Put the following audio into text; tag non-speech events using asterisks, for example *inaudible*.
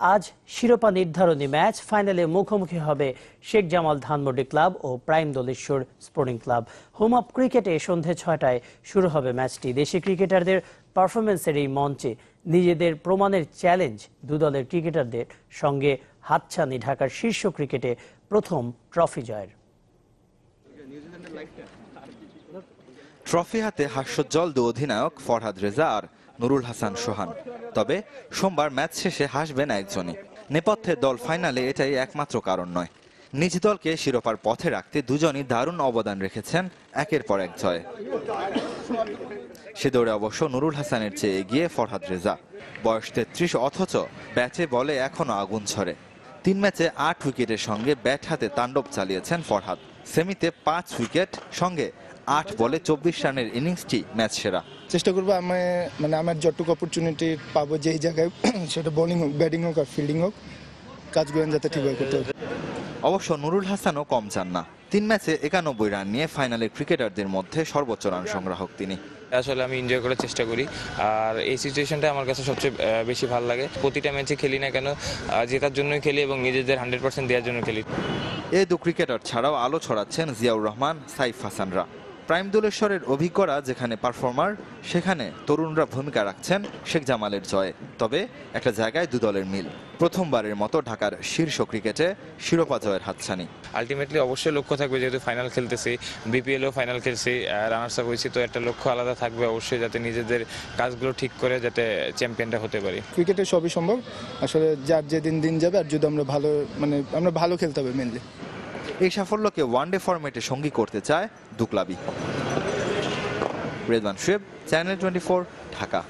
আজ শিরোপা নির্ধারণী ম্যাচ ফাইনালে মুখোমুখি হবে শেখ জামাল ধানমন্ডি ক্লাব ও প্রাইম দলেশ্বর স্পোর্টিং ক্লাব। হোম আপ ক্রিকেটে সন্ধে ছয়টায় শুরু হবে ম্যাচটি। দেশি ক্রিকেটারদের পারফরমেন্সের এই মঞ্চে নিজেদের প্রমাণের চ্যালেঞ্জ দু দলের ক্রিকেটারদের সঙ্গে হাতছানি ঢাকার শীর্ষ ক্রিকেটে প্রথম ট্রফি জয়ের। ট্রফি হাতে হাস্যোজ্জ্বল দু অধিনায়ক ফরহাদ রেজা আর নুরুল হাসান সোহান। তবে সোমবার ম্যাচ শেষে হাসবেন একজনই। নেপথ্যে দল ফাইনালে এটাই একমাত্র কারণ নয়। নিজ দলকে শিরোপার পথে রাখতে দুজনই দারুণ অবদান রেখেছেন, একের পর এক জয়ে। সে দৌড়ে অবশ্য নুরুল হাসানের চেয়ে এগিয়ে ফরহাদ রেজা। বয়স তেত্রিশ, অথচ ব্যাটে বলে এখনও আগুন ছড়ে তিন ম্যাচে আট উইকেটের সঙ্গে ব্যাট হাতে তাণ্ডব চালিয়েছেন ফরহাদ। সেমিতে পাঁচ উইকেট সঙ্গে আট বলে চব্বিশ রানের ইনিংসটি ম্যাচ সেরা। চেষ্টা করব আমি মানে আমার যতটুকু অপরচুনিটি পাবো যেই জায়গায় *clears throat* সেটা বোলিং হোক ব্যাটিং হোক আর ফিল্ডিং হোক কাজগুলো যাতে ঠিকভাবে করতে হবে অবশ্য নুরুল হাসানও কম চান না। তিন ম্যাচে একানব্বই রান নিয়ে ফাইনালে ক্রিকেটারদের মধ্যে সর্বোচ্চ রান সংগ্রাহক তিনি। আসলে আমি এনজয় করার চেষ্টা করি। আর এই সিচুয়েশনটা আমার কাছে সবচেয়ে বেশি ভালো লাগে। প্রতিটা ম্যাচে খেলি না কেন জেতার জন্যই খেলি এবং নিজেদের হান্ড্রেড পার্সেন্ট দেওয়ার জন্য খেলি। এ দু ক্রিকেটার ছাড়াও আলো ছড়াচ্ছেন জিয়াউর রহমান সাইফ হাসানরা। প্রাইম দোলেশ্বরের অভিজ্ঞরা যেখানে পারফর্মার সেখানে তরুণরা ভূমিকা রাখছেন শেখ জামালের জয়ে। তবে একটা জায়গায় দু দলের মিল। প্রথমবারের মতো ঢাকার শীর্ষ ক্রিকেটে শিরোপা জয়ের হাতছানি। আলটিমেটলি অবশ্যই লক্ষ্য থাকবে যেহেতু ফাইনাল খেলতেছি বিপিএলও ফাইনাল খেলছি রানার্স আপ হয়েছি তো একটা লক্ষ্য আলাদা থাকবে অবশ্যই যাতে নিজেদের কাজগুলো ঠিক করে যাতে চ্যাম্পিয়নটা হতে পারি। ক্রিকেটে সবই সম্ভব। আসলে যার যেদিন দিন যাবে আর যদি আমরা ভালো মানে আমরা ভালো খেলতে হবে মেনলি এই সাফল্যকে ওয়ানডে ফরম্যাটে সঙ্গী করতে চায় দুকলাবি। Redwan Shoaib channel twenty Dhaka.